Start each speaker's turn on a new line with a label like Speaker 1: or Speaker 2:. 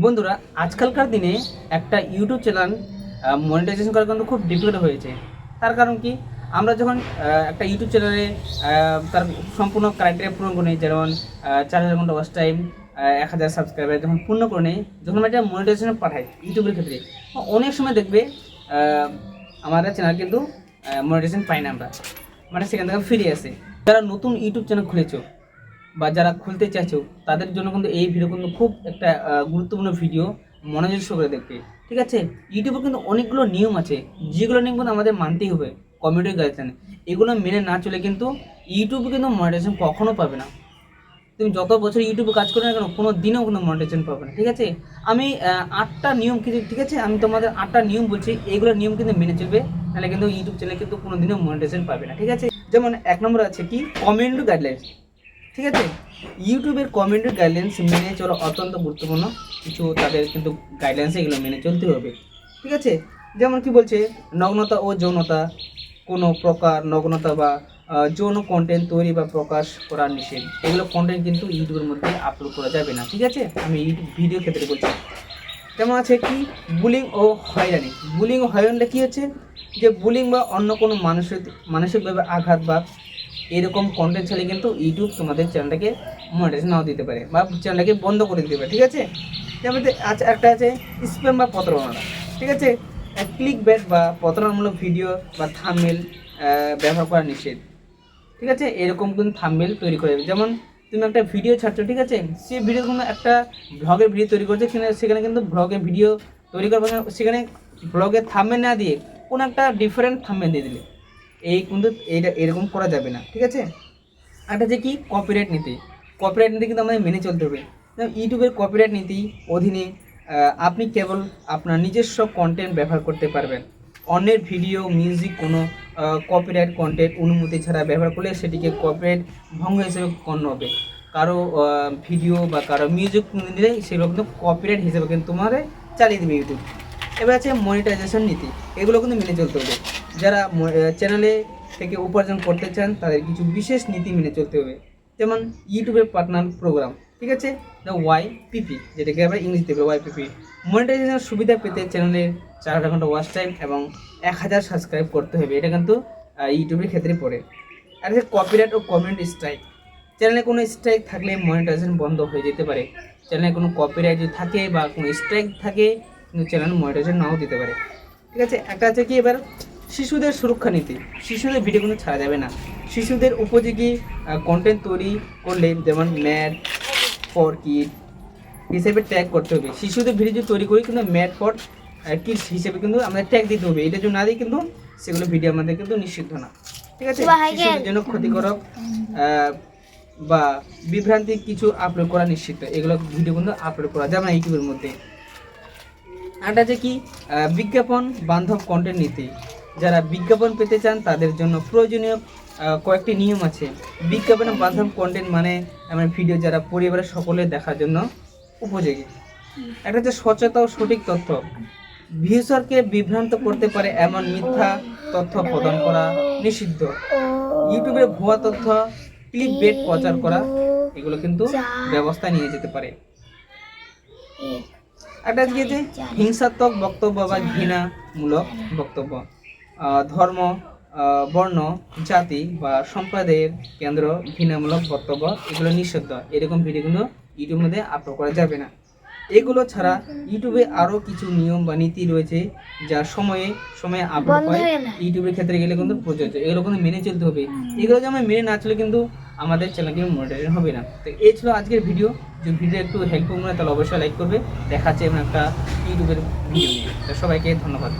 Speaker 1: বন্ধুরা, আজকালকার দিনে একটা ইউটিউব চ্যানেল মনিটাইজেশন করা কিন্তু খুব ডিফিকাল্ট হয়েছে। তার কারণ কি? আমরা যখন একটা ইউটিউব চ্যানেলে তার সম্পূর্ণ ক্রাইটেরিয়া পূরণ করে নিই, যেমন চার হাজার ঘণ্টা ওয়াচ টাইম এক হাজার সাবস্ক্রাইবার যখন পূর্ণ করে নেই, যখন আমরা এটা মনিটাইজেশন পাঠাই ইউটিউবের ক্ষেত্রে অনেক সময় দেখবে আমাদের চ্যানেল কিন্তু মনিটাইজেশন পাই না আমরা। মানে সেখান থেকে ফিরে আসে। যারা নতুন ইউটিউব চ্যানেল খুলেছো বা যারা খুলতে চাইছো, তাদের জন্য কিন্তু এই ভিডিও কিন্তু খুব একটা গুরুত্বপূর্ণ ভিডিও মনোযোগ সহকারে দেখবে। ঠিক আছে? ইউটিউবে কিন্তু অনেকগুলো নিয়ম আছে, যেগুলো নিয়ম কিন্তু আমাদের মানতেই হবে কমিউনিটি গাইডলাইন এগুলো মেনে না চলে কিন্তু ইউটিউবে কিন্তু মনিটাইজেশন কখনো পাবে না। তুমি যত বছর ইউটিউবে কাজ করো না কেন, কোনো দিনও কোনো মনিটাইজেশন পাবে না। ঠিক আছে? আমি আটটা নিয়ম কিন্তু, ঠিক আছে? আমি তোমাদের আটটা নিয়ম বলছি এইগুলো নিয়ম কিন্তু মেনে চলবে তাহলে কিন্তু ইউটিউব চ্যানেল কিন্তু কোনো দিনও মনিটাইজেশন পাবে না। ঠিক আছে? যেমন এক নম্বর আছে কি? কমিউনিটি গাইডলাইন্স ঠিক আছে? ইউটিউবের কমিউনিটি গাইডলাইন্স মেনে চলা অত্যন্ত গুরুত্বপূর্ণ। কিছু তাদের কিন্তু গাইডলাইন্স এগুলো মেনে চলতে হবে। ঠিক আছে? যেমন কি বলছে, নগ্নতা ও যৌনতা, কোনো প্রকার নগ্নতা বা যৌন কন্টেন্ট তৈরি বা প্রকাশ করা নিষেধ। এগুলো কন্টেন্ট কিন্তু ইউটিউবের মধ্যে আপলোড করা যাবে না। ঠিক আছে? আমি ইউটিউব ভিডিও ক্ষেত্রে বলছি। যেমন আছে কি? বুলিং ও হয়রানি। বুলিং ও হয়রানিটা কী হচ্ছে? যে বুলিং বা অন্য কোনো মানসিক মানসিকভাবে আঘাত বা এরকম কন্টেন্ট ছাড়লে কিন্তু ইউটিউব তোমাদের চ্যানেলটাকে মনিটাইজেশন নাও দিতে পারে বা চ্যানেলটাকে বন্ধ করে দিতে পারে, ঠিক আছে? যেমন আছে একটা আছে স্প্যাম বা প্রতারণা, ঠিক আছে? ক্লিক ব্যাট বা প্রতারণামূলক ভিডিও বা থামমেল ব্যবহার করা নিষেধ, ঠিক আছে? এরকম কিন্তু থামমেল তৈরি করে। যেমন তুমি একটা ভিডিও ছাড়ছো, ঠিক আছে? সে ভিডিও কোনো একটা ব্লগের ভিডিও তৈরি করছে, সেখানে কিন্তু ব্লগের ভিডিও তৈরি করবে সেখানে ব্লগের থামমেল না দিয়ে কোনো একটা ডিফারেন্ট থামমেল দিয়ে দিলে। এই কিন্তু এইটা এরকম করা যাবে না, ঠিক আছে? একটা যে কি? কপিরাইট নীতি। কপিরাইট নীতি কিন্তু আমাদের মেনে চলতে হবে। ইউটিউবের কপিরাইট নীতি অধীনে আপনি কেবল আপনার নিজস্ব কন্টেন্ট ব্যবহার করতে পারবেন। অন্যের ভিডিও মিউজিক কোনো কপিরাইট কন্টেন্ট অনুমতি ছাড়া ব্যবহার করলে সেটিকে কপিরাইট ভঙ্গ হিসেবে গণ্য হবে। কারও ভিডিও বা কারও মিউজিক নিলে সেগুলো কিন্তু কপিরাইট হিসেবে কিন্তু তোমার চালিয়ে দেবে ইউটিউব এবার আছে মনিটাইজেশন নীতি। এগুলো কিন্তু মেনে চলতে হবে। যারা চ্যানেলে থেকে উপার্জন করতে চান, তাদের কিছু বিশেষ নীতি মেনে চলতে হবে। যেমন ইউটিউবের পার্টনার প্রোগ্রাম ঠিক আছে? ওয়াই পিপি যেটাকে আমরা ইংরেজিতে ওয়াই পিপি মনিটাইজেশনের সুবিধা পেতে চ্যানেলের চার হাজার ঘণ্টা ওয়াচ টাইম এবং এক হাজার সাবস্ক্রাইব করতে হবে। এটা কিন্তু ইউটিউবের ক্ষেত্রে পড়ে। আর আছে কপিরাইট ও কমেন্ট স্ট্রাইক চ্যানেলে কোনো স্ট্রাইক থাকলে মনিটাইজেশন বন্ধ হয়ে যেতে পারে। চ্যানেলে কোনো কপিরাইট যদি থাকে বা কোনো স্ট্রাইক থাকে কিন্তু চ্যানেল মনিটাইজেশন নাও দিতে পারে। ঠিক আছে? একটা আছে কি এবার শিশুদের সুরক্ষা নীতি। শিশুদের ভিডিও কিন্তু ছাড়া যাবে না। শিশুদের উপযোগী কন্টেন্ট তৈরি করলে যেমন ম্যাড ফর কিড হিসেবে ট্যাগ করতে হবে। শিশুদের ভিডিও যদি তৈরি করি কিন্তু ম্যাড ফর কিডস হিসেবে কিন্তু আমাদের ট্যাগ দিতে হবে। এটা যদি না দিই কিন্তু সেগুলো ভিডিও আমাদের কিন্তু নিষিদ্ধ না। ঠিক আছে? শিশুদের জন্য ক্ষতিকারক বা বিভ্রান্তি কিছু আপলোড করা নিষিদ্ধ। এগুলো ভিডিও কিন্তু আপলোড করা যাবে না ইউটিউবের মধ্যে। আরেকটা যে কি? বিজ্ঞাপন বান্ধব কন্টেন্ট নীতি। যারা বিজ্ঞাপন পেতে চান, তাদের জন্য প্রয়োজনীয় কয়েকটি নিয়ম আছে। বিজ্ঞাপন বান্ধব কন্টেন্ট মানে আমার ভিডিও যারা পরিবারের সকলে দেখার জন্য উপযোগী। একটা হচ্ছে সচেতন ও সঠিক তথ্য। ভিউসারকে বিভ্রান্ত করতে পারে এমন মিথ্যা তথ্য প্রদান করা নিষিদ্ধ। ইউটিউবে ভুয়া তথ্য ক্লিক বেট প্রচার করা, এগুলো কিন্তু ব্যবস্থা নিয়ে যেতে পারে। একটা দিকে যে হিংসাত্মক বক্তব্য বা ঘৃণামূলক বক্তব্য। ধর্ম বর্ণ জাতি বা সম্প্রদায়ের কেন্দ্র ঘৃণামূলক বক্তব্য এগুলো নিষিদ্ধ। এরকম ভিডিও কিন্তু ইউটিউবের মধ্যে আপলোড করা যাবে না। এগুলো ছাড়া ইউটিউবে আরও কিছু নিয়ম বা নীতি রয়েছে যা সময়ে সময়ে আপলোড হয়। ইউটিউবের ক্ষেত্রে গেলে কিন্তু প্রযোজ্য। এগুলো কিন্তু মেনে চলতে হবে। এগুলো যেমন মেনে না চলে কিন্তু আমাদের চ্যানেল কিন্তু হবে না। তো এই ছিল আজকের ভিডিও যদি ভিডিও একটু হেল্পফুল মনে হয়, তাহলে অবশ্যই লাইক করবে। দেখাচ্ছে এমন একটা ইউটিউবের ভিডিও নিয়ে। তো সবাইকে ধন্যবাদ।